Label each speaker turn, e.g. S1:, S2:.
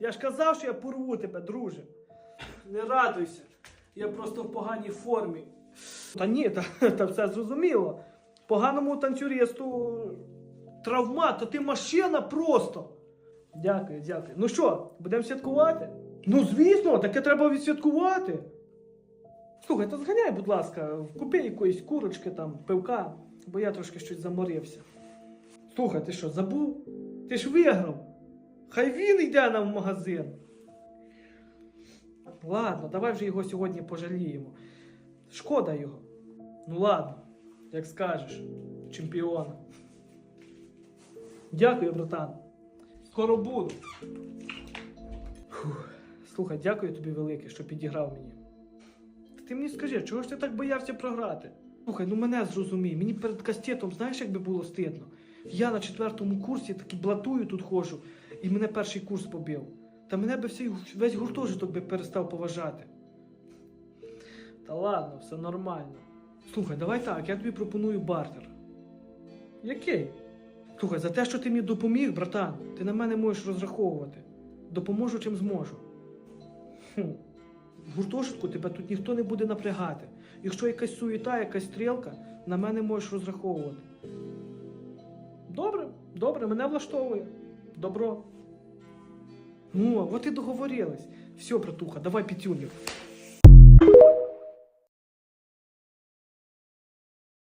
S1: Я ж казав, що я порву тебе, друже. Не радуйся. Я просто в поганій формі. Та ні, та, та все зрозуміло. Поганому танцюристу травмат, то ти машина просто. Дякую, дякую. Ну що, будемо святкувати? Ну, звісно, таке треба відсвяткувати. Слухай, то зганяй, будь ласка, купи якоїсь курочки там, пивка, бо я трошки щось заморився. Слухай, ти що, забув? Ти ж виграв. Хай він йде нам в магазин. Ладно, давай вже його сьогодні пожаліємо. Шкода його. Ну ладно, як скажеш, чемпіон. Дякую, братан. Скоро буду. Фух. Слухай, дякую тобі велике, що підіграв мені. Ти мені скажи, чого ж ти так боявся програти? Слухай, ну мене зрозумій, мені перед кастетом, знаєш, як би було стидно. Я на четвертому курсі таки блатую тут ходжу, і мене перший курс побив. Та мене би всій, весь гуртожиток би перестав поважати. Та ладно, все нормально. Слухай, давай так, я тобі пропоную бартер. Який? Слухай, за те, що ти мені допоміг, братан, ти на мене можеш розраховувати. Допоможу чим зможу. Хм. В гуртожитку тебе тут ніхто не буде напрягати. Якщо якась суєта, якась стрілка, на мене можеш розраховувати. Добре, добре, мене влаштовує. Добро. Ну, вот і договорились. Все, братуха, давай пітюню.